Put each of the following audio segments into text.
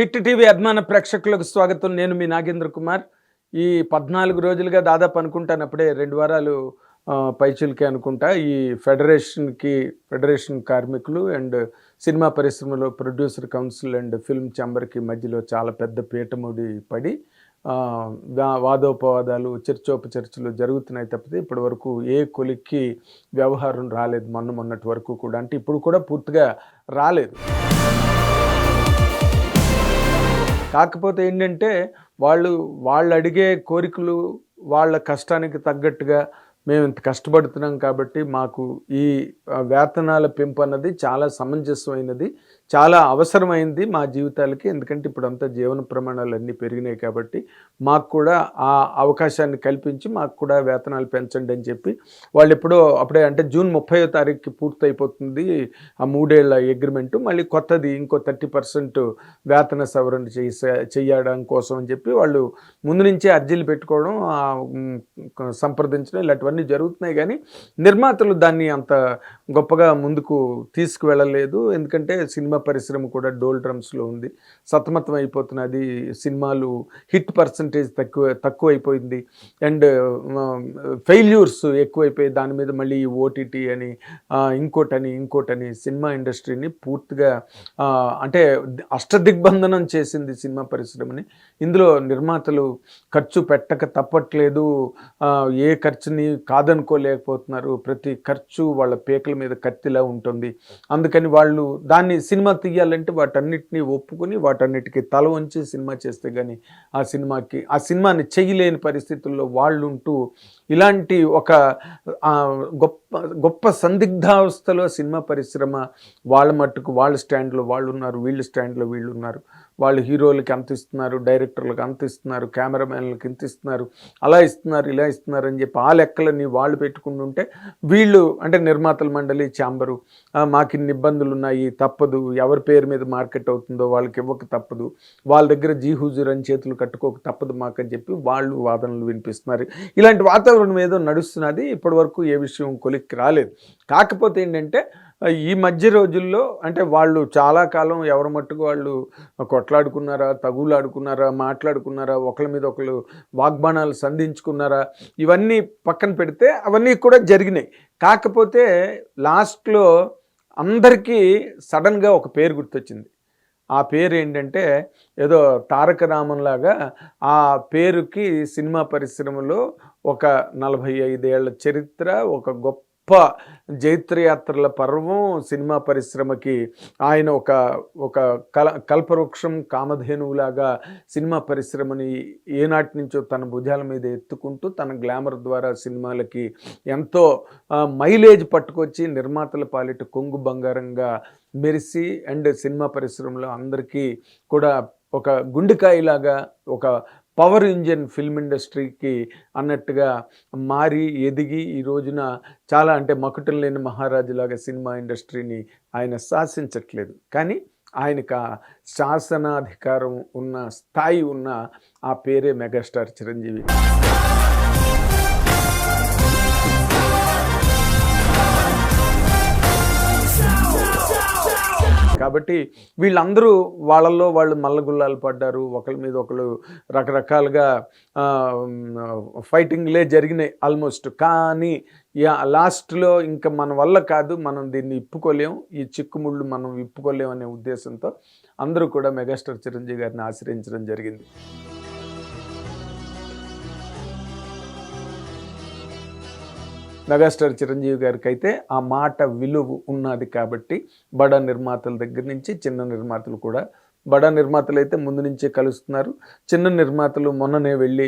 Hit TV అభిమాన ప్రేక్షకులకు స్వాగతం. నేను మీ నాగేంద్ర కుమార్. ఈ పద్నాలుగు రోజులుగా దాదాపు అనుకుంటాను అప్పుడే రెండు వారాలు ఆ, అనుకుంటా. ఈ ఫెడరేషన్కి ఫెడరేషన్ కార్మికులు అండ్ సినిమా పరిశ్రమలో ప్రొడ్యూసర్ కౌన్సిల్ అండ్ ఫిల్మ్ ఛాంబర్కి మధ్యలో చాలా పెద్ద పీఠముడి పడి వా- వాదోపవాదాలు చర్చోపచర్చలు జరుగుతున్నాయి తప్పితే ఇప్పటి వరకు ఏ కొలిక్కి వ్యవహారం రాలేదు. మొన్న మొన్నటి వరకు కూడా. అంటే ఇప్పుడు కూడా పూర్తిగా రాలేదు. కాకపోతే ఏంటంటే వాళ్ళు వాళ్ళు అడిగే కోరికలు వాళ్ళ కష్టానికి తగ్గట్టుగా మేము ఇంత కష్టపడుతున్నాం కాబట్టి మాకు ఈ వేతనాల పెంపు అన్నది చాలా సమంజసమైనది. చాలా అవసరమైంది మా జీవితాలకి. ఎందుకంటే ఇప్పుడు అంతా జీవన ప్రమాణాలు అన్నీ పెరిగినాయి కాబట్టి మాకు కూడా ఆ అవకాశాన్ని కల్పించి మాకు కూడా వేతనాలు పెంచండి అని చెప్పి వాళ్ళు ఎప్పుడో అప్పుడే అంటే జూన్ ముప్పై తారీఖుకి పూర్తయిపోతుంది ఆ మూడేళ్ళ అగ్రిమెంట్ మళ్ళీ కొత్తది ఇంకో థర్టీ పర్సెంట్ వేతన సవరణ చేసే చేయడం కోసం అని చెప్పి వాళ్ళు ముందు నుంచే అర్జీలు పెట్టుకోవడం సంప్రదించడం ఇలాంటివన్నీ జరుగుతున్నాయి కానీ నిర్మాతలు దాన్ని అంత గొప్పగా ముందుకు తీసుకువెళ్ళలేదు. ఎందుకంటే సినిమా పరిశ్రమ కూడా డోల్ డ్రమ్స్లో ఉంది. సతమతం అయిపోతున్నది సినిమాలు హిట్ పర్సంటేజ్ తక్కువ తక్కువ అయిపోయింది అండ్ ఫెయిల్యూర్స్ ఎక్కువైపోయి దాని మీద మళ్ళీ ఓటీటీ అని ఇంకోటని ఇంకోటని సినిమా ఇండస్ట్రీని పూర్తిగా అంటే అష్టదిగ్బంధనం చేసింది సినిమా పరిశ్రమని. ఇందులో నిర్మాతలు ఖర్చు పెట్టక తప్పట్లేదు. ఏ ఖర్చుని కాదనుకోలేకపోతున్నారు. ప్రతి ఖర్చు వాళ్ళ పేకల మీద కత్తిలా ఉంటుంది. అందుకని వాళ్ళు దాన్ని సినిమా సినిమా తీయాలంటే వాటన్నిటిని ఒప్పుకొని వాటన్నిటికీ తల వంచి సినిమా చేస్తే కానీ ఆ సినిమాకి ఆ సినిమాని చేయలేని పరిస్థితుల్లో వాళ్ళుంటూ ఇలాంటి ఒక గొప్ప గొప్ప సందిగ్ధావస్థలో సినిమా పరిశ్రమ వాళ్ళ మట్టుకు వాళ్ళ స్టాండ్లో వాళ్ళు ఉన్నారు వీళ్ళ స్టాండ్లో వీళ్ళు ఉన్నారు వాళ్ళు హీరోలకి అంత ఇస్తున్నారు డైరెక్టర్లకు అంత ఇస్తున్నారు కెమెరామెన్లకు ఇంత ఇస్తున్నారు అలా ఇస్తున్నారు ఇలా ఇస్తున్నారు అని చెప్పి ఆ లెక్కలని వాళ్ళు పెట్టుకుంటుంటే వీళ్ళు అంటే నిర్మాతల మండలి ఛాంబరు మాకు ఇన్ని ఇబ్బందులు ఉన్నాయి తప్పదు ఎవరి పేరు మీద మార్కెట్ అవుతుందో వాళ్ళకి ఇవ్వక తప్పదు వాళ్ళ దగ్గర జీ హుజూర్ అని చేతులు కట్టుకోక తప్పదు మాకు అని చెప్పి వాళ్ళు వాదనలు వినిపిస్తున్నారు. ఇలాంటి వాతావరణం ఏదో నడుస్తున్నది ఇప్పటి వరకు ఏ విషయం కొలిక్కి రాలేదు. కాకపోతే ఏంటంటే ఈ మధ్య రోజుల్లో అంటే వాళ్ళు చాలా కాలం ఎవరి మట్టుకు వాళ్ళు కొట్లాడుకున్నారా తగులాడుకున్నారా మాట్లాడుకున్నారా ఒకళ్ళ మీద ఒకళ్ళు వాగ్బాణాలు సంధించుకున్నారా ఇవన్నీ పక్కన పెడితే అవన్నీ కూడా జరిగినాయి. కాకపోతే లాస్ట్లో అందరికీ సడన్గా ఒక పేరు గుర్తొచ్చింది. ఆ పేరు ఏంటంటే ఏదో తారక రామన్లాగా ఆ పేరుకి సినిమా పరిశ్రమలో ఒక నలభై ఐదేళ్ళ చరిత్ర ఒక గొప్ప జైత్రయాత్రల పర్వం సినిమా పరిశ్రమకి ఆయన ఒక ఒక కల కల్పవృక్షం కామధేనువులాగా సినిమా పరిశ్రమని ఏనాటి నుంచో తన భుజాల మీద ఎత్తుకుంటూ తన గ్లామర్ ద్వారా సినిమాలకి ఎంతో మైలేజ్ పట్టుకొచ్చి నిర్మాతల పాలిట కొంగు బంగారంగా మెరిసి అండ్ సినిమా పరిశ్రమలో అందరికీ కూడా ఒక గుండెకాయలాగా ఒక పవర్ ఇంజన్ ఫిల్మ్ ఇండస్ట్రీకి అన్నట్టుగా మారి ఎదిగి ఈ రోజున చాలా అంటే మకుటం లేని మహారాజులాగా సినిమా ఇండస్ట్రీని ఆయన శాసించట్లేదు. కానీ ఆయనకు ఆ శాసనాధికారం ఉన్న స్థాయి ఉన్న ఆ పేరే మెగాస్టార్ చిరంజీవి. కాబట్టి వీళ్ళందరూ వాళ్ళల్లో వాళ్ళు మల్లగుల్లాలు పడ్డారు ఒకరి మీద ఒకరు రకరకాలుగా ఫైటింగ్లే జరిగినాయి ఆల్మోస్ట్. కానీ లాస్ట్లో ఇంకా మన వల్ల కాదు మనం దీన్ని ఇప్పుకోలేం ఈ చిక్కుముళ్ళు మనం ఇప్పుకోలేం అనే ఉద్దేశంతో అందరూ కూడా మెగాస్టార్ చిరంజీవి గారిని ఆశ్రయించడం జరిగింది. మెగాస్టార్ చిరంజీవి గారికి అయితే ఆ మాట విలువ ఉన్నది కాబట్టి బడా నిర్మాతల దగ్గర నుంచి చిన్న నిర్మాతలు కూడా బడా నిర్మాతలు అయితే ముందు నుంచే కలుస్తున్నారు. చిన్న నిర్మాతలు మొన్ననే వెళ్ళి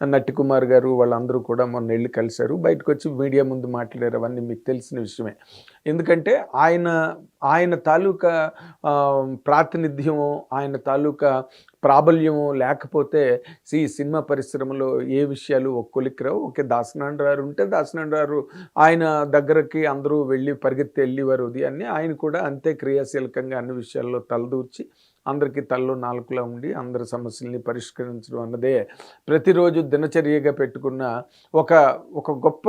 నట్టి కుమార్ గారు వాళ్ళందరూ కూడా మొన్న వెళ్ళి కలిశారు. బయటకు వచ్చి మీడియా ముందు మాట్లాడారు. అవన్నీ మీకు తెలిసిన విషయమే. ఎందుకంటే ఆయన ఆయన తాలూకా ప్రాతినిధ్యము ఆయన తాలూకా ప్రాబల్యము లేకపోతే ఈ సినిమా పరిశ్రమలో ఏ విషయాలు ఒక్కొలిక్కిరావు ఓకే దాసనాండ్రారు ఉంటే దాసనాండ్రారు ఆయన దగ్గరకి అందరూ వెళ్ళి పరిగెత్తి వెళ్ళేవారు అని ఆయన కూడా అంతే క్రియాశీలకంగా అన్ని విషయాల్లో తలదూర్చి అందరికీ తల్లో నాలుగులా ఉండి అందరి సమస్యల్ని పరిష్కరించడం అన్నదే ప్రతిరోజు దినచర్యగా పెట్టుకున్న ఒక ఒక గొప్ప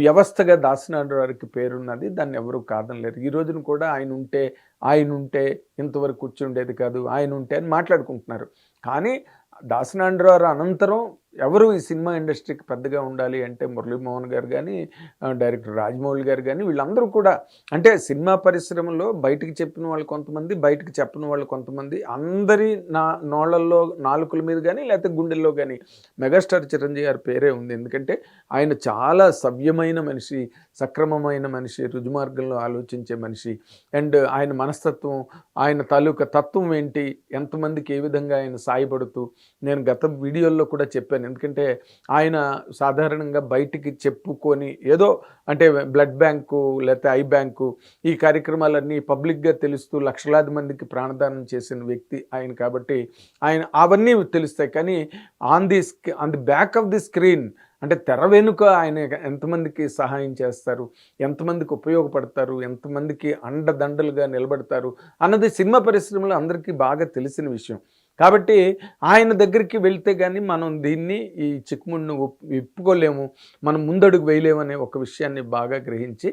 వ్యవస్థగా దాసనాడు వారికి పేరున్నది. దాన్ని ఎవరూ కాదనలేరు. ఈ రోజున కూడా ఆయన ఉంటే ఆయన ఉంటే ఇంతవరకు కూర్చుండేది కాదు ఆయన ఉంటే అని మాట్లాడుకుంటున్నారు. కానీ దాసనాండ్రారు అనంతరం ఎవరు ఈ సినిమా ఇండస్ట్రీకి పెద్దగా ఉండాలి అంటే మురళీమోహన్ గారు కానీ డైరెక్టర్ రాజమౌళి గారు కానీ వీళ్ళందరూ కూడా అంటే సినిమా పరిశ్రమలో బయటికి చెప్పిన వాళ్ళు కొంతమంది బయటికి చెప్పిన వాళ్ళు కొంతమంది అందరి నా నోళ్ళల్లో నాలుకల మీద కానీ లేకపోతే గుండెల్లో కానీ మెగాస్టార్ చిరంజీవి గారి పేరే ఉంది. ఎందుకంటే ఆయన చాలా సవ్యమైన మనిషి సక్రమమైన మనిషి రుజుమార్గంలో ఆలోచించే మనిషి. అండ్ ఆయన మనస్తత్వం ఆయన తాలూకా తత్వం ఏంటి ఎంతమందికి ఏ విధంగా ఆయన సాయపడుతూ నేను గత వీడియోల్లో కూడా చెప్పాను. ఎందుకంటే ఆయన సాధారణంగా బయటికి చెప్పుకొని ఏదో అంటే బ్లడ్ బ్యాంకు లేకపోతే ఐ బ్యాంకు ఈ కార్యక్రమాలన్నీ పబ్లిక్గా తెలుస్తూ లక్షలాది మందికి ప్రాణదానం చేసిన వ్యక్తి ఆయన కాబట్టి ఆయన అవన్నీ తెలుస్తాయి. కానీ on the on the back of the screen అంటే తెర వెనుక ఆయన ఎంతమందికి సహాయం చేస్తారు? ఎంతమందికి ఉపయోగపడతారు? ఎంతమందికి అండదండలుగా నిలబడతారు? అన్నది సినిమా పరిశ్రమలో అందరికీ బాగా తెలిసిన విషయం. కాబట్టి ఆయన దగ్గరికి వెళ్తే కానీ మనం దీన్ని ఈ చిక్కుముడిని ఒప్పుకోలేము. మనం ముందడుగు వేయలేమనే ఒక విషయాన్ని బాగా గ్రహించి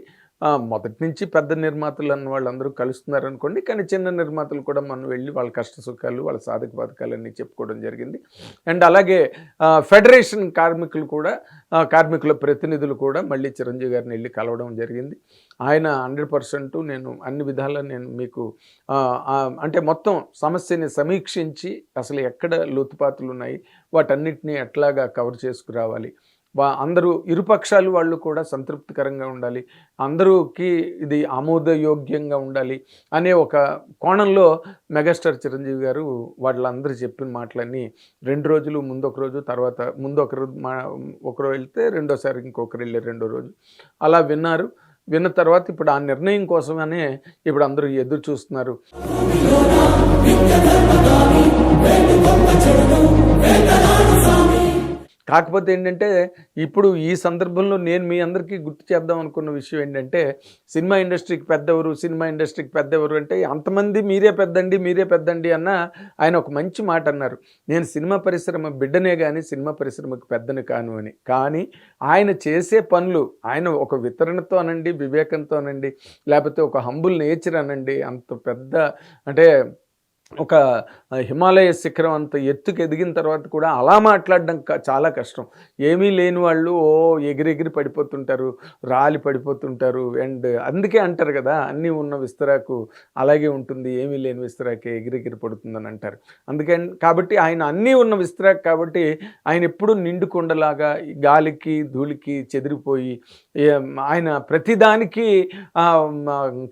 మొదటి నుంచి పెద్ద నిర్మాతలు అన్న వాళ్ళందరూ కలుస్తున్నారు అనుకోండి కానీ చిన్న నిర్మాతలు కూడా మనం వెళ్ళి వాళ్ళ కష్ట సుఖాలు వాళ్ళ సాధక పథకాలన్నీ చెప్పుకోవడం జరిగింది. అండ్ అలాగే ఫెడరేషన్ కార్మికులు కూడా కార్మికుల ప్రతినిధులు కూడా మళ్ళీ చిరంజీవి గారిని వెళ్ళి కలవడం జరిగింది. ఆయన హండ్రెడ్ పర్సెంట్ నేను అన్ని విధాలా నేను మీకు అంటే మొత్తం సమస్యని సమీక్షించి అసలు ఎక్కడ లోతుపాతులు ఉన్నాయి వాటన్నిటిని ఎట్లాగా కవర్ చేసుకురావాలి అందరూ ఇరుపక్షాలు వాళ్ళు కూడా సంతృప్తికరంగా ఉండాలి. అందరూకి ఇది ఆమోదయోగ్యంగా ఉండాలి అనే ఒక కోణంలో మెగాస్టార్ చిరంజీవి గారు వాళ్ళందరూ చెప్పిన మాటలన్నీ రెండు రోజులు ముందు ఒక రోజు తర్వాత ముందు రోజు మా ఒకరు వెళ్తే రెండోసారి ఇంకొకరు వెళ్ళే రెండో రోజు. అలా విన్నారు. విన్న తర్వాత ఇప్పుడు ఆ నిర్ణయం కోసమనే ఇప్పుడు అందరూ ఎదురు చూస్తున్నారు. కాకపోతే ఏంటంటే ఇప్పుడు ఈ సందర్భంలో నేను మీ అందరికీ గుర్తు చేద్దాం అనుకున్న విషయం ఏంటంటే సినిమా ఇండస్ట్రీకి పెద్దవరు సినిమా ఇండస్ట్రీకి పెద్దవరు అంటే అంతమంది మీరే పెద్దండి మీరే పెద్దండి అన్న ఆయన ఒక మంచి మాట అన్నారు. నేను సినిమా పరిశ్రమ బిడ్డనే కానీ సినిమా పరిశ్రమకు పెద్దని కాను అని. కానీ ఆయన చేసే పనులు ఆయన ఒక వితరణతో అనండి వివేకంతో అనండి లేకపోతే ఒక హంబుల్ నేచర్ అనండి అంత పెద్ద అంటే ఒక హిమాలయ శిఖరం అంత ఎత్తుకు ఎదిగిన తర్వాత కూడా అలా మాట్లాడడం చాలా కష్టం. ఏమీ లేని వాళ్ళు ఓ ఎగిరెగిరి పడిపోతుంటారు రాలి పడిపోతుంటారు అండ్ అందుకే అంటారు కదా అన్నీ ఉన్న విస్తరాకు అలాగే ఉంటుంది ఏమీ లేని విస్తరాకే ఎగిరెగిరి పడుతుందని అంటారు. అందుకని కాబట్టి ఆయన అన్నీ ఉన్న విస్తరాకు కాబట్టి ఆయన ఎప్పుడు నిండుకొండలాగా గాలికి ధూళికి చెదిరిపోయి ఆయన ప్రతిదానికి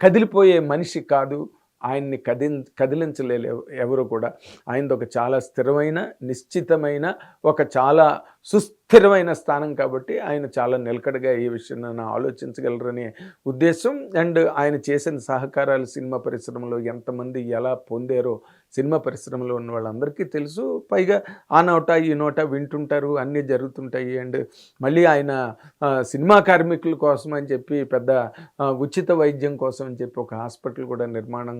కదిలిపోయే మనిషి కాదు. ఆయన్ని కది కదిలించలేరు ఎవరు కూడా. ఆయనది ఒక చాలా స్థిరమైన నిశ్చితమైన ఒక చాలా సుస్థిరమైన స్థానం కాబట్టి ఆయన చాలా నిలకడగా ఈ విషయం ఆలోచించగలరనే ఉద్దేశం. అండ్ ఆయన చేసిన సహకారాలు సినిమా పరిశ్రమలో ఎంతమంది ఎలా పొందారో సినిమా పరిశ్రమలో ఉన్న వాళ్ళందరికీ తెలుసు. పైగా ఆ నోట ఈ నోట వింటుంటారు. అన్నీ జరుగుతుంటాయి. అండ్ మళ్ళీ ఆయన సినిమా కార్మికుల కోసం అని చెప్పి పెద్ద ఉచిత వైద్యం కోసం అని చెప్పి ఒక హాస్పిటల్ కూడా నిర్మాణం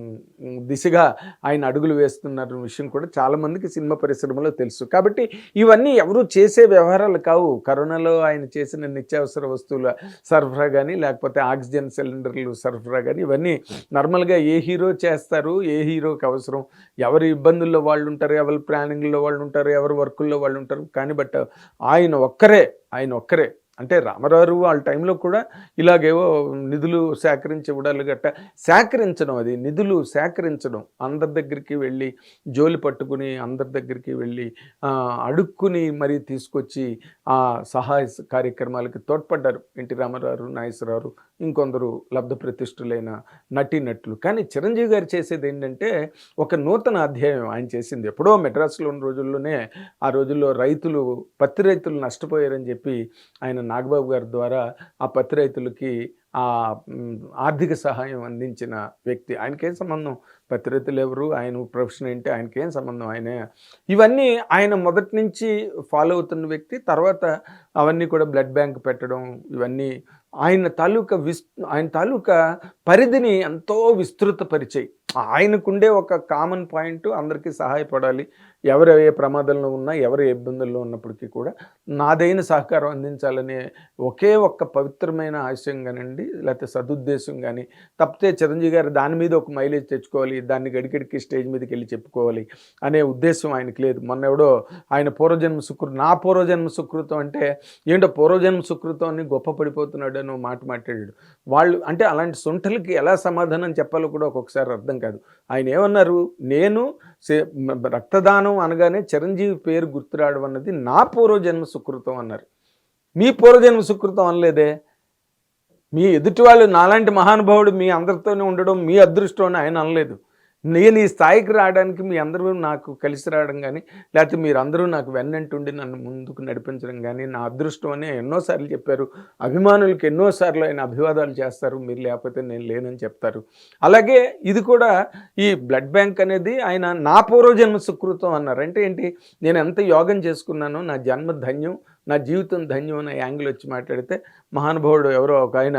దిశగా ఆయన అడుగులు వేస్తున్నారు విషయం కూడా చాలామందికి సినిమా పరిశ్రమలో తెలుసు. కాబట్టి ఇవన్నీ ఎవరు చేసే వ్యవహారాలు కావు. కరోనాలో ఆయన చేసిన నిత్యావసర వస్తువుల సరఫరా కానీ లేకపోతే ఆక్సిజన్ సిలిండర్లు సరఫరా కానీ ఇవన్నీ నార్మల్గా ఏ హీరో చేస్తారు ఏ హీరోకి అవసరం ఎవరి ఇబ్బందుల్లో వాళ్ళు ఉంటారు ఎవరి ప్లానింగ్లో వాళ్ళు ఉంటారు ఎవరి వర్కుల్లో వాళ్ళు ఉంటారు కానీ బట్ ఆయన ఒక్కరే ఆయన ఒక్కరే. అంటే రామారావు వాళ్ళ టైంలో కూడా ఇలాగేవో నిధులు సేకరించి ఇవ్వడాలు గట్ట సేకరించడం అది నిధులు సేకరించడం. అందరి దగ్గరికి వెళ్ళి జోలి పట్టుకుని అందరి దగ్గరికి వెళ్ళి అడుక్కుని మరీ తీసుకొచ్చి ఆ సహాయ కార్యక్రమాలకి తోడ్పడ్డారు. ఎన్టీ రామారావు నాగేశ్వరరావు ఇంకొందరు లబ్ధ ప్రతిష్ఠులైన నటీనటులు. కానీ చిరంజీవి గారు చేసేది ఏంటంటే ఒక నూతన అధ్యాయం ఆయన చేసింది. ఎప్పుడో మెడ్రాస్లో ఉన్న రోజుల్లోనే ఆ రోజుల్లో రైతులు పత్తి రైతులు నష్టపోయారని చెప్పి ఆయన నాగబాబు గారి ద్వారా ఆ పత్తి రైతులకి ఆ ఆర్థిక సహాయం అందించిన వ్యక్తి. ఆయనకేం సంబంధం? పత్రికలు ఎవరు? ఆయన ప్రొఫెషన్ ఏంటి? ఆయనకేం సంబంధం? ఆయన ఇవన్నీ ఆయన మొదటి నుంచి ఫాలో అవుతున్న వ్యక్తి. తర్వాత అవన్నీ కూడా బ్లడ్ బ్యాంక్ పెట్టడం ఇవన్నీ ఆయన తాలూకా విస్ ఆయన తాలూకా పరిధిని ఎంతో విస్తృతపరిచాయి. ఆయనకుండే ఒక కామన్ పాయింట్ అందరికీ సహాయపడాలి. ఎవరు ఏ ప్రమాదంలో ఉన్నా ఎవరు ఏ ఇబ్బందుల్లో ఉన్నప్పటికీ కూడా నాదైన సహకారం అందించాలనే ఒకే ఒక్క పవిత్రమైన ఆశయం కానివ్వండి లేకపోతే సదుద్దేశం కానీ తప్పితే చిరంజీవి గారు దాని మీద ఒక మైలేజ్ తెచ్చుకోవాలి దాన్ని గడిగడికి స్టేజ్ మీదకి వెళ్ళి చెప్పుకోవాలి అనే ఉద్దేశం ఆయనకి లేదు. మొన్న ఎవడో ఆయన పూర్వజన్మ సుకృతం నా పూర్వజన్మ సుకృతం అంటే ఏంటో పూర్వజన్మ సుకృతం అని గొప్ప పడిపోతున్నాడు అని మాట మాట్లాడాడు. వాళ్ళు అంటే అలాంటి సొంటలకి ఎలా సమాధానం చెప్పాలో కూడా ఒక్కొక్కసారి అర్థం కాదు. ఆయన ఏమన్నారు? నేను రక్తదానం మ- అనగానే చిరంజీవి పేరు గుర్తురావడం అన్నది నా పూర్వజన్మ సుకృతం అన్నారు. మీ పూర్వజన్మ సుకృతం అనలేదే? మీ ఎదుటి వాళ్ళు నాలాంటి మహానుభావుడు మీ అందరితోనే ఉండడం మీ అదృష్టం అని ఆయన అనలేదు. నేను ఈ స్థాయికి రావడానికి మీ అందరూ నాకు కలిసి రావడం కానీ లేకపోతే మీరు అందరూ నాకు వెన్నంటుండి నన్ను ముందుకు నడిపించడం కానీ నా అదృష్టం అని ఎన్నోసార్లు చెప్పారు. అభిమానులకు ఎన్నోసార్లు ఆయన అభివాదాలు చేస్తారు. మీరు లేకపోతే నేను లేనని చెప్తారు. అలాగే ఇది కూడా ఈ బ్లడ్ బ్యాంక్ అనేది ఆయన నా పూర్వజన్మ సుకృతం అన్నారు. అంటే ఏంటి? నేను ఎంత యోగం చేసుకున్నానో నా జన్మ ధన్యం నా జీవితం ధన్యం అనే యాంగిల్ వచ్చి మాట్లాడితే మహానుభావుడు ఎవరో ఒక ఆయన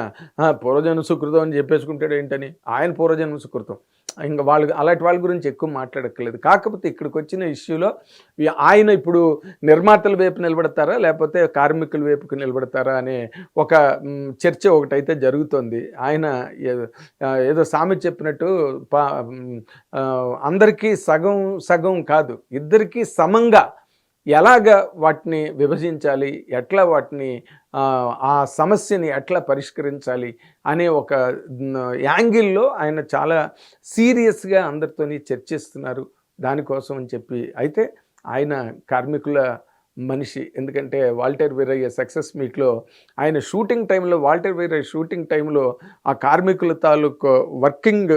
పూర్వజన్మ సుకృతం అని చెప్పేసుకుంటాడు ఏంటని ఆయన పూర్వజన్మ సుకృతం. ఇంకా వాళ్ళు అలాంటి వాళ్ళ గురించి ఎక్కువ మాట్లాడక్కర్లేదు. కాకపోతే ఇక్కడికి వచ్చిన ఇష్యూలో ఆయన ఇప్పుడు నిర్మాతల వైపు నిలబడతారా? లేకపోతే కార్మికుల వైపుకి నిలబడతారా అనే ఒక చర్చ ఒకటైతే జరుగుతోంది. ఆయన ఏదో సామెత చెప్పినట్టు పా అందరికీ సగం సగం కాదు. ఇద్దరికీ సమంగా ఎలాగ వాటిని విభజించాలి? ఎట్లా వాటిని ఆ, సమస్యని ఎట్లా పరిష్కరించాలి? అనే ఒక యాంగిల్లో ఆయన చాలా సీరియస్గా అందరితోని చర్చిస్తున్నారు. దానికోసం అని చెప్పి. అయితే ఆయన కార్మికుల మనిషి. ఎందుకంటే వాల్టర్ వీరయ్య సక్సెస్ మీట్లో ఆయన షూటింగ్ టైంలో వాల్టర్ వీరయ్య షూటింగ్ టైంలో ఆ కార్మికుల తాలూకు వర్కింగ్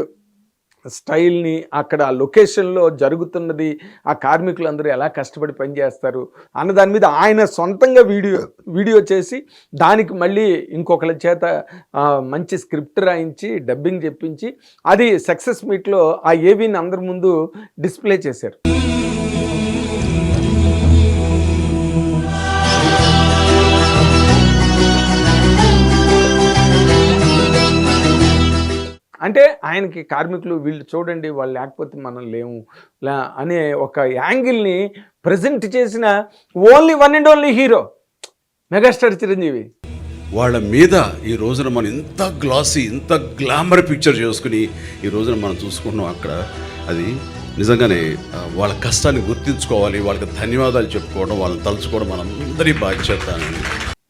స్టైల్ని అక్కడ ఆ లొకేషన్లో జరుగుతున్నది ఆ కార్మికులందరూ ఎలా కష్టపడి పనిచేస్తారు అన్న దాని మీద ఆయన సొంతంగా వీడియో వీడియో చేసి దానికి మళ్ళీ ఇంకొకరి చేత మంచి స్క్రిప్ట్ రాయించి డబ్బింగ్ చెప్పించి అది సక్సెస్ మీట్లో ఆ ఏవీని అందరి ముందు డిస్ప్లే చేశారు. అంటే ఆయనకి కార్మికులు వీళ్ళు చూడండి వాళ్ళు లేకపోతే మనం లేము. లా అనే ఒక యాంగిల్ని ప్రజెంట్ చేసిన only one and only hero megastar Chiranjeevi. వాళ్ళ మీద ఈ రోజున మనం ఇంత గ్లాసీ ఇంత గ్లామర్ పిక్చర్ చేసుకుని ఈ రోజున మనం చూసుకుంటున్నాం అక్కడ. అది నిజంగానే వాళ్ళ కష్టాన్ని గుర్తించుకోవాలి వాళ్ళకి ధన్యవాదాలు చెప్పుకోవడం వాళ్ళని తలుచుకోవడం మనందరి బాధ్యత అని.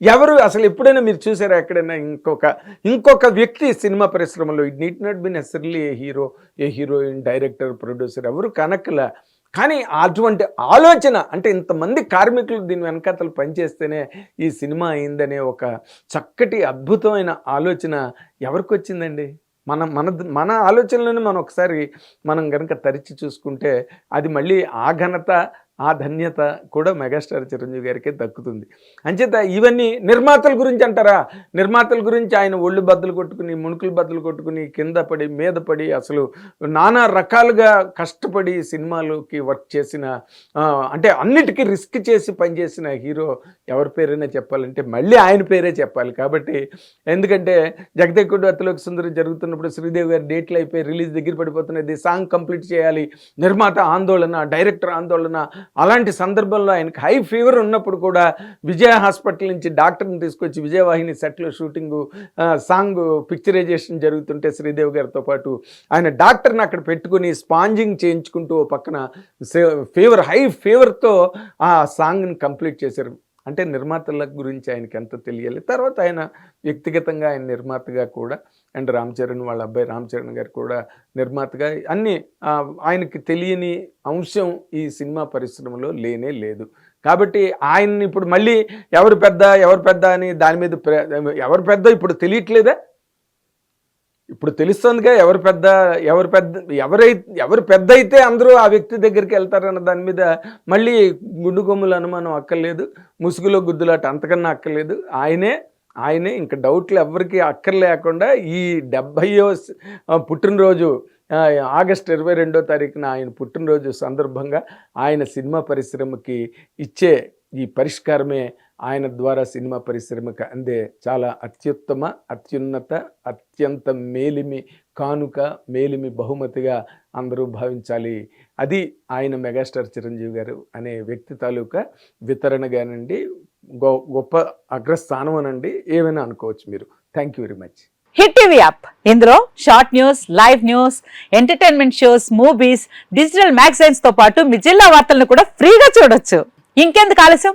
ఎవరు అసలు ఎప్పుడైనా మీరు చూసారా ఎక్కడైనా ఇంకొక ఇంకొక వ్యక్తి సినిమా పరిశ్రమలో? It need not be necessarily a hero a heroine director producer ఎవరు కనక్కల. కానీ అటువంటి ఆలోచన అంటే ఇంతమంది కార్మికులు దీని వెనకాతలు పనిచేస్తేనే ఈ సినిమా అయిందనే ఒక చక్కటి అద్భుతమైన ఆలోచన ఎవరికి వచ్చిందండి మన మన మన ఆలోచనలను మనం ఒకసారి మనం కనుక తరిచి చూసుకుంటే అది మళ్ళీ ఆ ఘనత ఆ ధన్యత కూడా మెగాస్టార్ చిరంజీవి గారికే దక్కుతుంది. అంచేత ఇవన్నీ నిర్మాతల గురించి అంటారా? నిర్మాతల గురించి ఆయన ఒళ్ళు బద్దలు కొట్టుకుని ముణుకులు బద్దలు కొట్టుకుని కింద పడి మీద పడి అసలు నానా రకాలుగా కష్టపడి సినిమాలోకి వర్క్ చేసిన అంటే అన్నిటికీ రిస్క్ చేసి పనిచేసిన హీరో ఎవరి పేరైనా చెప్పాలంటే మళ్ళీ ఆయన పేరే చెప్పాలి కాబట్టి ఎందుకంటే జగదేకుడు అత్తలోకి సుందరం జరుగుతున్నప్పుడు శ్రీదేవి గారి డేట్లు అయిపోయి రిలీజ్ దగ్గర పడిపోతున్నది సాంగ్ కంప్లీట్ చేయాలి నిర్మాత ఆందోళన డైరెక్టర్ ఆందోళన అలాంటి సందర్భంలో ఆయనకి హై ఫీవర్ ఉన్నప్పుడు కూడా విజయ హాస్పిటల్ నుంచి డాక్టర్ని తీసుకొచ్చి విజయవాహిని సెట్లో షూటింగు సాంగ్ పిక్చరైజేషన్ జరుగుతుంటే శ్రీదేవి గారితో పాటు ఆయన డాక్టర్ని అక్కడ పెట్టుకుని స్పాంజింగ్ చేయించుకుంటూ ఓ పక్కన ఫీవర్ హై ఫీవర్తో ఆ సాంగ్ని కంప్లీట్ చేశారు. అంటే నిర్మాతల గురించి ఆయనకి ఎంత తెలియాలి? తర్వాత ఆయన వ్యక్తిగతంగా ఆయన నిర్మాతగా కూడా అండ్ రామ్ చరణ్ వాళ్ళ అబ్బాయి రామ్ చరణ్ గారు కూడా నిర్మాతగా అన్ని ఆయనకి తెలియని అంశం ఈ సినిమా పరిశ్రమలో లేనే లేదు. కాబట్టి ఆయన్ని ఇప్పుడు మళ్ళీ ఎవరు పెద్ద ఎవరు పెద్ద అని దాని మీద ప్ర- ఎవరు పెద్ద ఇప్పుడు తెలియట్లేదా? ఇప్పుడు తెలుస్తుందిగా ఎవరు పెద్ద ఎవరు పెద్ద ఎవరై ఎవరు పెద్ద అయితే అందరూ ఆ వ్యక్తి దగ్గరికి వెళ్తారన్న దాని మీద మళ్ళీ గుండు కొమ్ముల అనుమానం అక్కర్లేదు ముసుగులో గుద్దులాట అంతకన్నా అక్కర్లేదు. ఆయనే ఆయనే ఇంకా డౌట్లు ఎవరికి అక్కర్లేకుండా ఈ డెబ్భైయో పుట్టినరోజు ఆగస్ట్ ఇరవై రెండో తారీఖున ఆయన పుట్టినరోజు సందర్భంగా ఆయన సినిమా పరిశ్రమకి ఇచ్చే ఈ పరిష్కారమే ఆయన ద్వారా సినిమా పరిశ్రమకు అందే చాలా అత్యుత్తమ అత్యున్నత అత్యంత మేలిమి కానుక మేలిమి బహుమతిగా అందరూ భావించాలి. అది ఆయన మెగాస్టార్ చిరంజీవి గారు అనే వ్యక్తి తాలూకా వితరణ కానండి. గొ గొప్ప అగ్రస్థానం అనండి. ఏమైనా అనుకోవచ్చు మీరు. Thank you very much. Hit TV app. ఇందులో short news live news entertainment shows movies digital మ్యాగజైన్స్తో పాటు మీ జిల్లా వార్తలను కూడా ఫ్రీగా చూడొచ్చు. ఇంకెందుకు ఆలస్యం?